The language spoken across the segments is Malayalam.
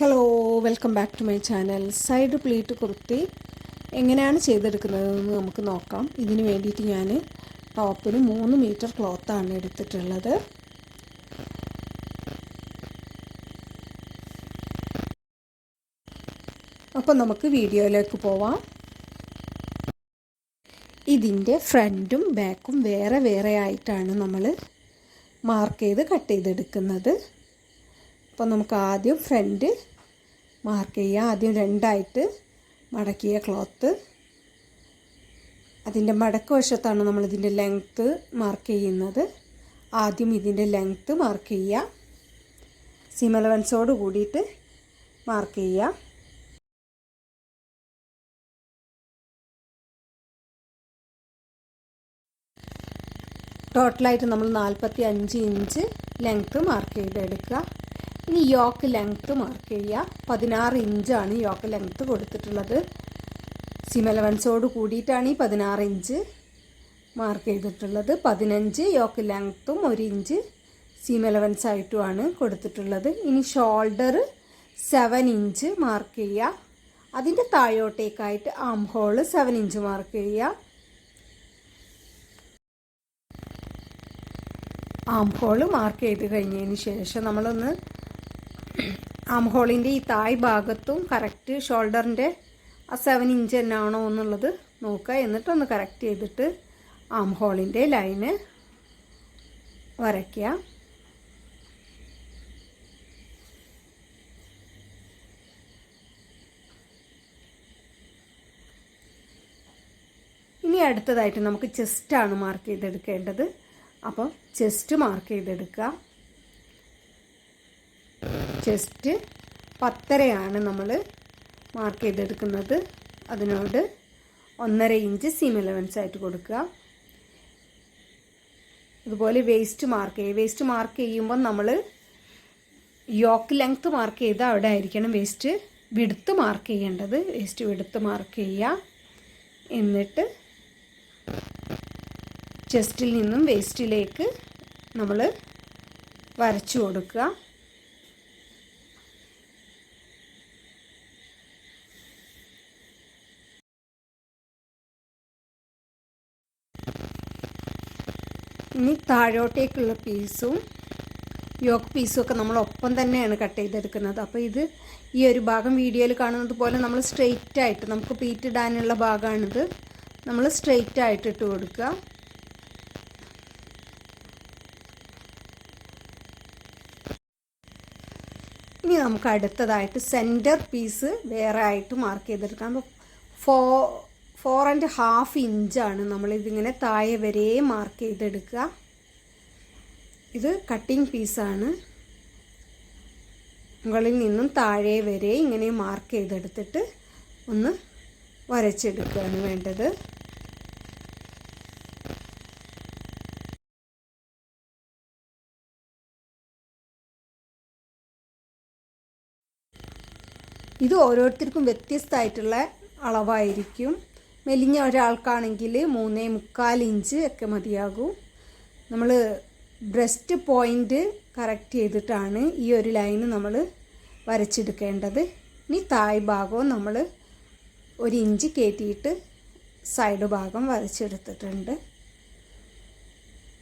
Hello welcome back to my channel side pleat kurti എങ്ങനെയാണ് ചെയ്തെടുക്കുന്നതെന്ന് നമുക്ക് നോക്കാം. ഇതിന് വേണ്ടിയിട്ട് ഞാൻ ടോപ്പിന് മൂന്ന് മീറ്റർ ക്ലോത്താണ് എടുത്തിട്ടുള്ളത്. അപ്പോൾ നമുക്ക് വീഡിയോയിലേക്ക് പോവാം. ഇതിന്റെ ഫ്രണ്ടും ബാക്കും വേറെ വേറെ ആയിട്ടാണ് നമ്മൾ മാർക്ക് ചെയ്ത് കട്ട് ചെയ്തെടുക്കുന്നത്. അപ്പോൾ നമുക്ക് ആദ്യം ഫ്രണ്ട് മാർക്ക് ചെയ്യുക. ആദ്യം രണ്ടായിട്ട് മടക്കിയ ക്ലോത്ത്. അതിന്റെ മടക്ക് വശത്താണ് നമ്മളിതിന്റെ ലെങ്ത്ത് മാർക്ക് ചെയ്യുന്നത്. ആദ്യം ഇതിന്റെ ലെങ്ത്ത് മാർക്ക് ചെയ്യുക. സീം അലവൻസോട് കൂടിയിട്ട് മാർക്ക് ചെയ്യുക. ടോട്ടലായിട്ട് നമ്മൾ നാൽപ്പത്തി അഞ്ച് ഇഞ്ച് ലെങ്ത്ത് മാർക്ക് ചെയ്തെടുക്കുക. ഇനി യോക്ക് ലെങ്ത്ത് മാർക്ക് ചെയ്യുക. പതിനാറ് ഇഞ്ചാണ് യോക്ക് ലെങ്ത്ത് കൊടുത്തിട്ടുള്ളത്. സിമലവൻസോട് കൂടിയിട്ടാണ് ഈ പതിനാറ് ഇഞ്ച് മാർക്ക് ചെയ്തിട്ടുള്ളത്. പതിനഞ്ച് യോക്ക് ലെങ്ത്തും ഒരു ഇഞ്ച് സീം എലവൻസ് ആയിട്ടുമാണ് കൊടുത്തിട്ടുള്ളത്. ഇനി ഷോൾഡർ സെവൻ ഇഞ്ച് മാർക്ക് ചെയ്യുക. അതിന്റെ താഴോട്ടേക്കായിട്ട് arm hole seven inch mark ചെയ്യുക. ആം ഹോൾ മാർക്ക് ചെയ്ത് കഴിഞ്ഞതിന് ശേഷം നമ്മളൊന്ന് ആം ഹോളിന്റെ ഈ തായ് ഭാഗത്തും കറക്റ്റ് ഷോൾഡറിന്റെ ആ സെവൻ ഇഞ്ച് തന്നെയാണോ എന്നുള്ളത് നോക്കുക. എന്നിട്ടൊന്ന് കറക്റ്റ് ചെയ്തിട്ട് ആം ഹോളിന്റെ ലൈന് വരയ്ക്കുക. ഇനി അടുത്തതായിട്ട് നമുക്ക് ചെസ്റ്റാണ് മാർക്ക് ചെയ്തെടുക്കേണ്ടത്. അപ്പോൾ ചെസ്റ്റ് മാർക്ക് ചെയ്തെടുക്കുക. ചെസ്റ്റ് പത്തരയാണ് നമ്മൾ മാർക്ക് ചെയ്തെടുക്കുന്നത്. അതിനോട് ഒന്നര ഇഞ്ച് സീം എലവൻസ് ആയിട്ട് കൊടുക്കുക. അതുപോലെ വേസ്റ്റ് മാർക്ക് ചെയ്യുക വേസ്റ്റ് മാർക്ക് ചെയ്യുമ്പോൾ നമ്മൾ യോക്ക് ലെങ്ത്ത് മാർക്ക് ചെയ്താൽ അവിടെ ആയിരിക്കണം വേസ്റ്റ് വിടുത്ത് മാർക്ക് ചെയ്യേണ്ടത് വേസ്റ്റ് വിടുത്ത് മാർക്ക് ചെയ്യുക. എന്നിട്ട് ചെസ്റ്റിൽ നിന്നും വേസ്റ്റിലേക്ക് നമ്മൾ വരച്ചു കൊടുക്കുക. ഇനി താഴോട്ടേക്കുള്ള പീസും യോക്ക് പീസും ഒക്കെ നമ്മൾ ഒപ്പം തന്നെയാണ് കട്ട് ചെയ്തെടുക്കുന്നത്. അപ്പോൾ ഇത് ഈ ഒരു ഭാഗം വീഡിയോയിൽ കാണുന്നത് പോലെ നമ്മൾ സ്ട്രെയിറ്റ് ആയിട്ട് നമുക്ക് പീറ്റ് ഇടാനുള്ള ഭാഗമാണിത്. നമ്മൾ സ്ട്രെയിറ്റ് ആയിട്ട് ഇട്ട് കൊടുക്കുക. ഇനി നമുക്ക് അടുത്തതായിട്ട് സെന്റർ പീസ് വേറെ ആയിട്ട് മാർക്ക് ചെയ്തെടുക്കാം. അപ്പോൾ ഫോ ഫോർ ആൻഡ് ഹാഫ് ഇഞ്ചാണ് നമ്മളിതിങ്ങനെ താഴെ വരെ മാർക്ക് ചെയ്തെടുക്കുക. ഇത് കട്ടിങ് പീസാണ് മുകളിൽ നിന്നും താഴെ വരെ ഇങ്ങനെ മാർക്ക് ചെയ്തെടുത്തിട്ട് ഒന്ന് വരച്ചെടുക്കുകയാണ് വേണ്ടത്. ഇത് ഓരോരുത്തർക്കും വ്യത്യസ്തമായിട്ടുള്ള അളവായിരിക്കും. മെലിഞ്ഞ ഒരാൾക്കാണെങ്കിൽ മൂന്നേ മുക്കാൽ ഇഞ്ച് ഒക്കെ മതിയാകും. നമ്മൾ ബ്രസ്റ്റ് പോയിന്റ് കറക്റ്റ് ചെയ്തിട്ടാണ് ഈ ഒരു ലൈന് നമ്മൾ വരച്ചെടുക്കേണ്ടത്. ഇനി തായ് ഭാഗവും നമ്മൾ ഒരു ഇഞ്ച് കയറ്റിയിട്ട് സൈഡ് ഭാഗം വരച്ചെടുത്തിട്ടുണ്ട്.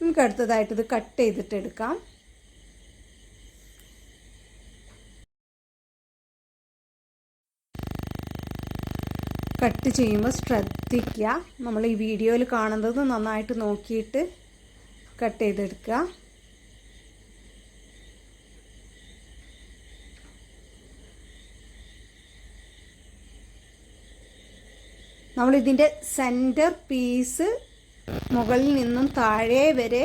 നമുക്ക് അടുത്തതായിട്ട് ഇത് കട്ട് ചെയ്തിട്ട് കട്ട് ചെയ്യുമ്പോൾ ശ്രദ്ധിക്കുക നമ്മൾ ഈ വീഡിയോയിൽ കാണുന്നത് നന്നായിട്ട് നോക്കിയിട്ട് കട്ട് ചെയ്തെടുക്കുക നമ്മളിതിന്റെ സെന്റർ പീസ് മുകളിൽ നിന്നും താഴെ വരെ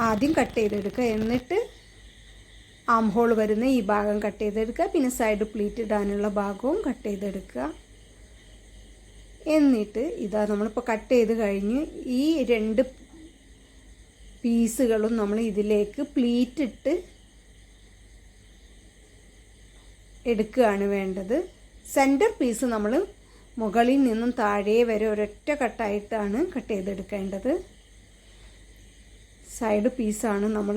ആദ്യം കട്ട് ചെയ്തെടുക്കുക എന്നിട്ട് ആം ഹോൾ വരുന്ന ഈ ഭാഗം കട്ട് ചെയ്തെടുക്കുക. പിന്നെ സൈഡ് പ്ലീറ്റ് ഇടാനുള്ള ഭാഗവും കട്ട് ചെയ്തെടുക്കുക. എന്നിട്ട് ഇതാ നമ്മളിപ്പോൾ കട്ട് ചെയ്ത് കഴിഞ്ഞ് ഈ രണ്ട് പീസുകളും നമ്മൾ ഇതിലേക്ക് പ്ലീറ്റ് ഇട്ട് എടുക്കുകയാണ് വേണ്ടത്. സെന്റർ പീസ് നമ്മൾ മുകളിൽ നിന്നും താഴെ വരെ ഒരൊറ്റ കട്ടായിട്ടാണ് കട്ട് ചെയ്തെടുക്കേണ്ടത്. സൈഡ് പീസാണ് നമ്മൾ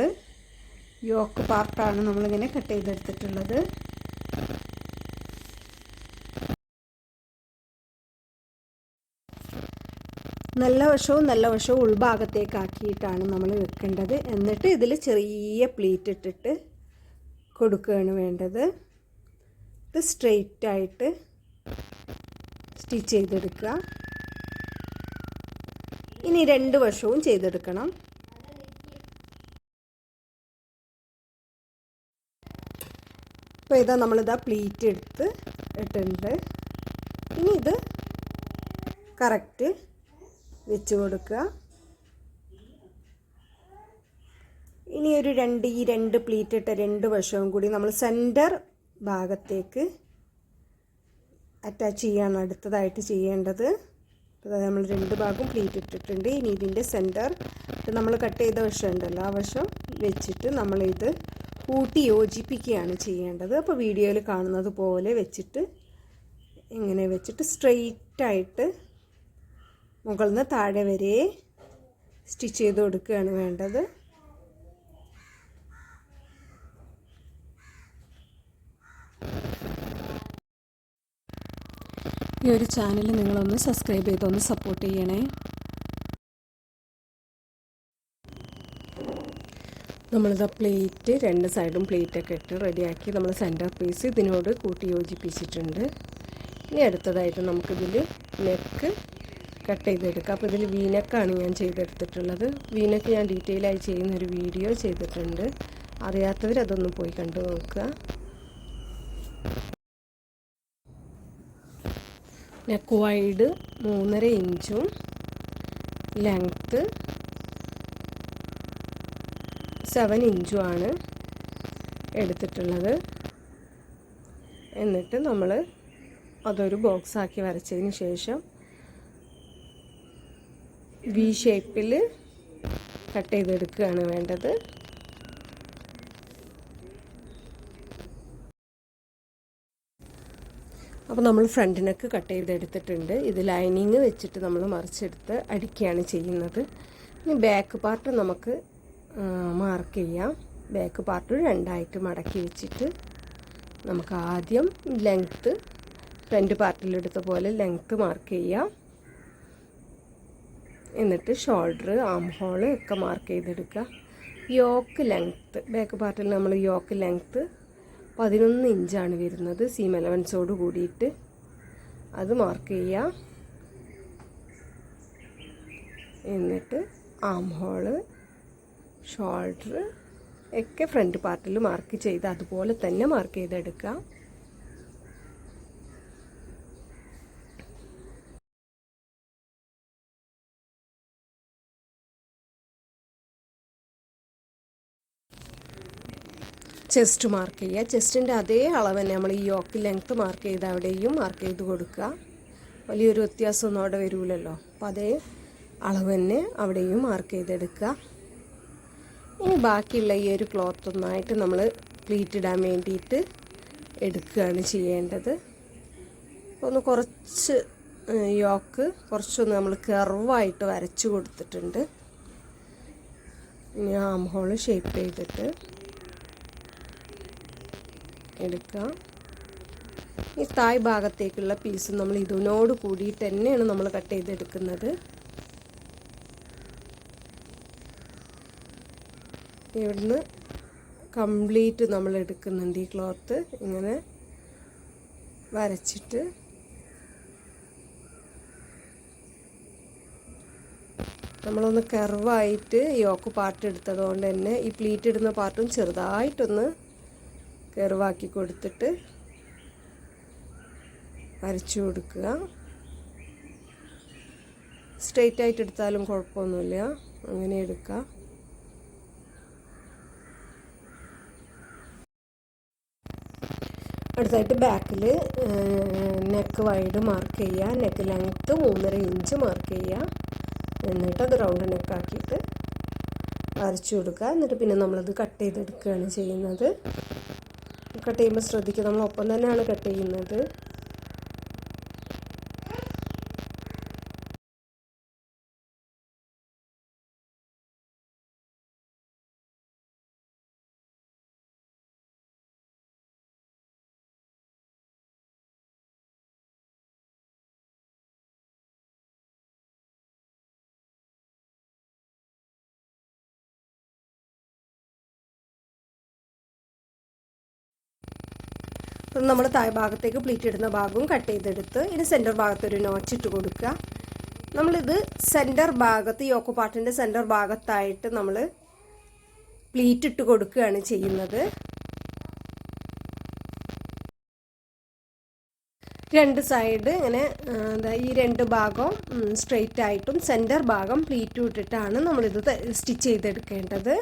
യോക്ക് പാർട്ടാണ് നമ്മളിങ്ങനെ കട്ട് ചെയ്തെടുത്തിട്ടുള്ളത്. നല്ല വശവും നല്ല വശവും ഉൾഭാഗത്തേക്കാക്കിയിട്ടാണ് നമ്മൾ വെക്കേണ്ടത്. എന്നിട്ട് ഇതിൽ ചെറിയ പ്ലീറ്റ് ഇട്ടിട്ട് കൊടുക്കുകയാണ് വേണ്ടത്. ഇത് സ്ട്രെയിറ്റ് ആയിട്ട് സ്റ്റിച്ച് ചെയ്തെടുക്കുക. ഇനി രണ്ട് വശവും ചെയ്തെടുക്കണം. ഇപ്പോൾ ഇതാ നമ്മളിതാ പ്ലീറ്റ് എടുത്ത് ഇട്ടിട്ടുണ്ട്. ഇനി ഇത് കറക്റ്റ് വെച്ച് കൊടുക്കുക. ഇനി ഒരു രണ്ട് ഈ രണ്ട് പ്ലീറ്റ് ഇട്ട രണ്ട് വശവും കൂടി നമ്മൾ സെന്റർ ഭാഗത്തേക്ക് അറ്റാച്ച് ചെയ്യാണ് അടുത്തതായിട്ട് ചെയ്യേണ്ടത്. അതായത് നമ്മൾ രണ്ട് ഭാഗവും പ്ലീറ്റ് ഇട്ടിട്ടുണ്ട്. ഇനി ഇതിന്റെ സെന്റർ നമ്മൾ കട്ട് ചെയ്ത വശം ഉണ്ടല്ലോ ആ വശം വെച്ചിട്ട് നമ്മളിത് കൂട്ടി യോജിപ്പിക്കുകയാണ് ചെയ്യേണ്ടത്. അപ്പോൾ വീഡിയോയിൽ കാണുന്നത് പോലെ വെച്ചിട്ട് ഇങ്ങനെ വെച്ചിട്ട് സ്ട്രെയിറ്റായിട്ട് മുകളിൽ നിന്ന് താഴെ വരെ സ്റ്റിച്ച് ചെയ്ത് കൊടുക്കുകയാണ് വേണ്ടത്. ഈ ഒരു ചാനൽ നിങ്ങളൊന്ന് സബ്സ്ക്രൈബ് ചെയ്തൊന്ന് സപ്പോർട്ട് ചെയ്യണേ. നമ്മളിത് പ്ലേറ്റ് രണ്ട് സൈഡും പ്ലേറ്റൊക്കെ ഇട്ട് റെഡിയാക്കി നമ്മൾ സെന്റർ പീസ് ഇതിനോട് കൂട്ടി യോജിപ്പിച്ചിട്ടുണ്ട്. ഇനി അടുത്തതായിട്ട് നമുക്കിതിൽ നെക്ക് കട്ട് ചെയ്തെടുക്കാം. അപ്പോൾ ഇതിൽ വീനക്കാണ് ഞാൻ ചെയ്തെടുത്തിട്ടുള്ളത്. വീനക്ക് ഞാൻ ഡീറ്റെയിൽ ആയി ചെയ്യുന്ന ഒരു വീഡിയോ ചെയ്തിട്ടുണ്ട്. അറിയാത്തവർ അതൊന്ന് പോയി കണ്ടു നോക്കുക. നെക്ക് വൈഡ് മൂന്നര ഇഞ്ചും ലെങ്ത്ത് സെവൻ ഇഞ്ചുമാണ് എടുത്തിട്ടുള്ളത്. എന്നിട്ട് നമ്മൾ അതൊരു ബോക്സാക്കി വരച്ചതിന് ശേഷം വി ഷേപ്പിൽ കട്ട് ചെയ്തെടുക്കുകയാണ് വേണ്ടത്. അപ്പോൾ നമ്മൾ ഫ്രണ്ടിനൊക്കെ കട്ട് ചെയ്തെടുത്തിട്ടുണ്ട്. ഇത് ലൈനിങ് വെച്ചിട്ട് നമ്മൾ മറിച്ചെടുത്ത് അടിക്കുകയാണ് ചെയ്യുന്നത്. ഇനി ബാക്ക് പാർട്ട് നമുക്ക് മാർക്ക് ചെയ്യാം. ബാക്ക് പാർട്ട് രണ്ടായിട്ട് മടക്കി വെച്ചിട്ട് നമുക്ക് ആദ്യം ലെങ്ത്ത് ഫ്രണ്ട് പാർട്ടിലെടുത്ത പോലെ ലെങ്ത്ത് മാർക്ക് ചെയ്യാം. എന്നിട്ട് ഷോൾഡർ ആം ഹോൾ ഒക്കെ മാർക്ക് ചെയ്തെടുക്കുക. യോക്ക് ലെങ്ത്ത് ബാക്ക് പാർട്ടിൽ നമ്മൾ യോക്ക് ലെങ്ത്ത് പതിനൊന്ന് ഇഞ്ചാണ് വരുന്നത് സീം എലവൻസോട് കൂടിയിട്ട്. അത് മാർക്ക് ചെയ്യുക എന്നിട്ട് ആം ഹോൾ ഷോൾഡർ ഒക്കെ ഫ്രണ്ട് പാർട്ടിൽ മാർക്ക് ചെയ്ത് അതുപോലെ തന്നെ മാർക്ക് ചെയ്തെടുക്കുക ചെസ്റ്റ് മാർക്ക് ചെയ്യുക. ചെസ്റ്റിന്റെ അതേ അളവ് തന്നെ നമ്മൾ ഈ യോക്ക് ലെങ്ത്ത് മാർക്ക് ചെയ്ത് അവിടെയും മാർക്ക് ചെയ്ത് കൊടുക്കുക. വലിയൊരു വ്യത്യാസമൊന്നും അവിടെ വരില്ലല്ലോ അപ്പോൾ അതേ അളവ് തന്നെ അവിടെയും മാർക്ക് ചെയ്തെടുക്കുക. ഇനി ബാക്കിയുള്ള ഈ ഒരു ക്ലോത്ത് ഒന്നായിട്ട് നമ്മൾ പ്ലീറ്റ് ഇടാൻ വേണ്ടിയിട്ട് എടുക്കുകയാണ് ചെയ്യേണ്ടത്. ഒന്ന് കുറച്ച് യോക്ക് കുറച്ചൊന്ന് നമ്മൾ കർവായിട്ട് വരച്ചു കൊടുത്തിട്ടുണ്ട്. ഇനി ആം ഹോൾ ഷേപ്പ് ചെയ്തിട്ട് എടുക്കാം. ഈ തായ് ഭാഗത്തേക്കുള്ള പീസ് നമ്മൾ ഇതിനോട് കൂടിയിട്ട് തന്നെയാണ് നമ്മൾ കട്ട് ചെയ്തെടുക്കുന്നത്. ഇവിടുന്ന് കംപ്ലീറ്റ് നമ്മൾ എടുക്കുന്നുണ്ട് ഈ ക്ലോത്ത്. ഇങ്ങനെ വരച്ചിട്ട് നമ്മളൊന്ന് കർവായിട്ട് യോക്ക് പാർട്ട് എടുത്തതുകൊണ്ട് തന്നെ ഈ പ്ലീറ്റ് ഇടുന്ന പാർട്ടും ചെറുതായിട്ടൊന്ന് കർവാക്കി കൊടുത്തിട്ട് വരച്ചു കൊടുക്കുക. സ്ട്രെയിറ്റ് ആയിട്ട് എടുത്താലും കുഴപ്പമൊന്നുമില്ല. അങ്ങനെ എടുക്കുക അടുത്തായിട്ട് ബാക്കിൽ നെക്ക് വൈഡ് മാർക്ക് ചെയ്യുക. നെക്ക് ലെങ്ത്ത് മൂന്നര ഇഞ്ച് മാർക്ക് ചെയ്യുക. എന്നിട്ട് അത് റൗണ്ട് നെക്കാക്കിയിട്ട് വരച്ചു കൊടുക്കുക. എന്നിട്ട് പിന്നെ നമ്മളത് കട്ട് ചെയ്തെടുക്കുകയാണ് ചെയ്യുന്നത്. കട്ട് ചെയ്യുമ്പോൾ ശ്രദ്ധിക്കുക. നമ്മൾ ഒപ്പം തന്നെയാണ് കട്ട് ചെയ്യുന്നത്. നമ്മൾ താഴെ ഭാഗത്തേക്ക് പ്ലീറ്റ് ഇടുന്ന ഭാഗവും കട്ട് ചെയ്തെടുത്ത് ഇനി സെന്റർ ഭാഗത്ത് ഒരു നോച്ച് ഇട്ട് കൊടുക്കുക. നമ്മളിത് സെന്റർ ഭാഗത്ത് യോക്ക പാട്ടിന്റെ സെന്റർ ഭാഗത്തായിട്ട് നമ്മൾ പ്ലീറ്റ് ഇട്ട് കൊടുക്കുകയാണ് ചെയ്യുന്നത്. രണ്ട് സൈഡ് ഇങ്ങനെ ഈ രണ്ട് ഭാഗം സ്ട്രെയിറ്റ് ആയിട്ടും സെന്റർ ഭാഗം പ്ലീറ്റും ഇട്ടിട്ടാണ് നമ്മളിത് സ്റ്റിച്ച് ചെയ്തെടുക്കേണ്ടത്.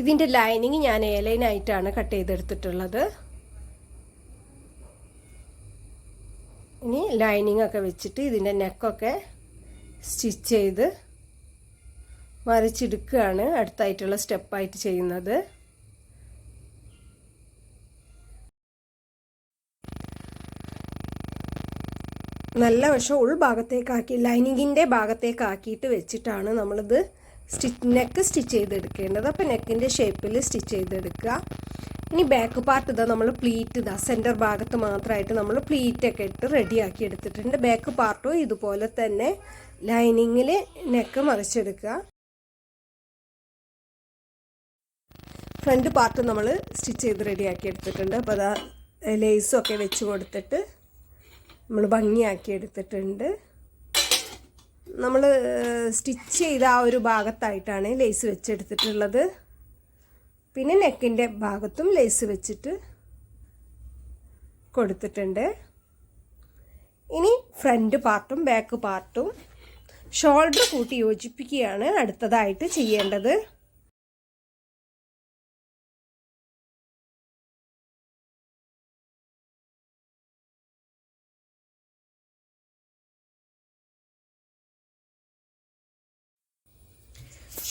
ഇതിന്റെ ലൈനിങ് ഞാൻ ഏലൈനായിട്ടാണ് കട്ട് ചെയ്തെടുത്തിട്ടുള്ളത്. ഇനി ലൈനിങ് ഒക്കെ വെച്ചിട്ട് ഇതിന്റെ നെക്കൊക്കെ സ്റ്റിച്ച് ചെയ്ത് വരച്ചെടുക്കുകയാണ് അടുത്തായിട്ടുള്ള സ്റ്റെപ്പായിട്ട് ചെയ്യുന്നത്. നല്ല വശം ഉൾഭാഗത്തേക്കാക്കി ലൈനിങ്ങിന്റെ ഭാഗത്തേക്കാക്കിയിട്ട് വെച്ചിട്ടാണ് നമ്മളിത് സ്റ്റിച്ച് നെക്ക് സ്റ്റിച്ച് ചെയ്തെടുക്കേണ്ടത്. അപ്പോൾ നെക്കിന്റെ ഷേപ്പിൽ സ്റ്റിച്ച് ചെയ്തെടുക്കുക. ഇനി ബാക്ക് പാർട്ട് ഇതാ നമ്മൾ പ്ലീറ്റ് ഇതാ. സെന്റർ ഭാഗത്ത് മാത്രമായിട്ട് നമ്മൾ പ്ലീറ്റ് ഒക്കെ ഇട്ട് റെഡിയാക്കി എടുത്തിട്ടുണ്ട്. ബാക്ക് പാർട്ടും ഇതുപോലെ തന്നെ ലൈനിങ്ങിൽ നെക്ക് മറിച്ചെടുക്കുക. ഫ്രണ്ട് പാർട്ട് നമ്മൾ സ്റ്റിച്ച് ചെയ്ത് റെഡിയാക്കി എടുത്തിട്ടുണ്ട്. അപ്പോൾ അതാ ലേസും ഒക്കെ വെച്ച് കൊടുത്തിട്ട് നമ്മൾ ഭംഗിയാക്കി എടുത്തിട്ടുണ്ട്. നമ്മൾ സ്റ്റിച്ച് ചെയ്ത ആ ഒരു ഭാഗത്തായിട്ടാണ് ലേസ് വെച്ചെടുത്തിട്ടുള്ളത്. പിന്നെ നെക്കിന്റെ ഭാഗത്തും ലേസ് വെച്ചിട്ട് കൊടുത്തിട്ടുണ്ട്. ഇനി ഫ്രണ്ട് പാർട്ടും ബാക്ക് പാർട്ടും ഷോൾഡർ കൂട്ടി യോജിപ്പിക്കുകയാണ് അടുത്തതായിട്ട് ചെയ്യേണ്ടത്.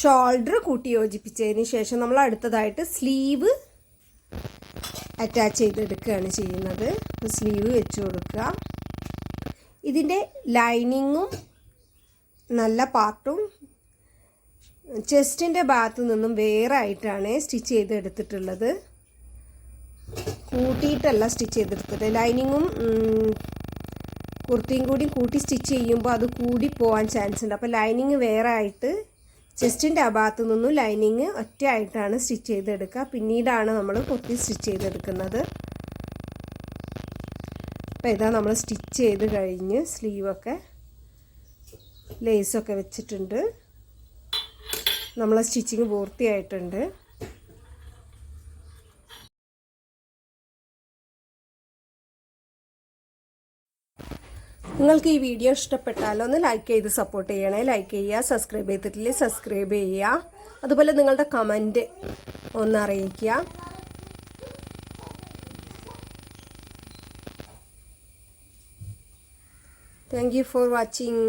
ഷോൾഡർ കൂട്ടി യോജിപ്പിച്ചതിന് ശേഷം നമ്മൾ അടുത്തതായിട്ട് സ്ലീവ് അറ്റാച്ച് ചെയ്തെടുക്കുകയാണ് ചെയ്യുന്നത്. സ്ലീവ് വെച്ച് കൊടുക്കുക. ഇതിന്റെ ലൈനിങ്ങും നല്ല പാർട്ടും ചെസ്റ്റിന്റെ ഭാഗത്തു നിന്നും വേറെ ആയിട്ടാണ് സ്റ്റിച്ച് ചെയ്തെടുത്തിട്ടുള്ളത്. കൂട്ടിയിട്ടല്ല സ്റ്റിച്ച് ചെയ്തെടുത്തത്. ലൈനിങ്ങും കുർത്തിയും കൂടി കൂട്ടി സ്റ്റിച്ച് ചെയ്യുമ്പോൾ അത് കൂടി പോകാൻ ചാൻസ് ഉണ്ട് അപ്പോൾ ലൈനിങ് വേറെ ആയിട്ട് ചെസ്റ്റിന്റെ ആ ഭാഗത്തു നിന്നും ലൈനിങ് ഒറ്റയായിട്ടാണ് സ്റ്റിച്ച് ചെയ്തെടുക്കുക. പിന്നീടാണ് നമ്മൾ കൊത്തി സ്റ്റിച്ച് ചെയ്തെടുക്കുന്നത്. അപ്പോൾ ഇതാ നമ്മൾ സ്റ്റിച്ച് ചെയ്ത് കഴിഞ്ഞ് സ്ലീവൊക്കെ ലേസൊക്കെ വെച്ചിട്ടുണ്ട്. നമ്മളെ സ്റ്റിച്ചിങ് പൂർത്തിയായിട്ടുണ്ട്. നിങ്ങൾക്ക് ഈ വീഡിയോ ഇഷ്ടപ്പെട്ടാൽ ഒന്ന് ലൈക്ക് ചെയ്ത് സപ്പോർട്ട് ചെയ്യണേ. ലൈക്ക് ചെയ്യുക സബ്സ്ക്രൈബ് ചെയ്തിട്ടില്ലേ സബ്സ്ക്രൈബ് ചെയ്യുക. അതുപോലെ നിങ്ങളുടെ കമന്റ് ഒന്ന് അറിയിക്കുക. Thank you for watching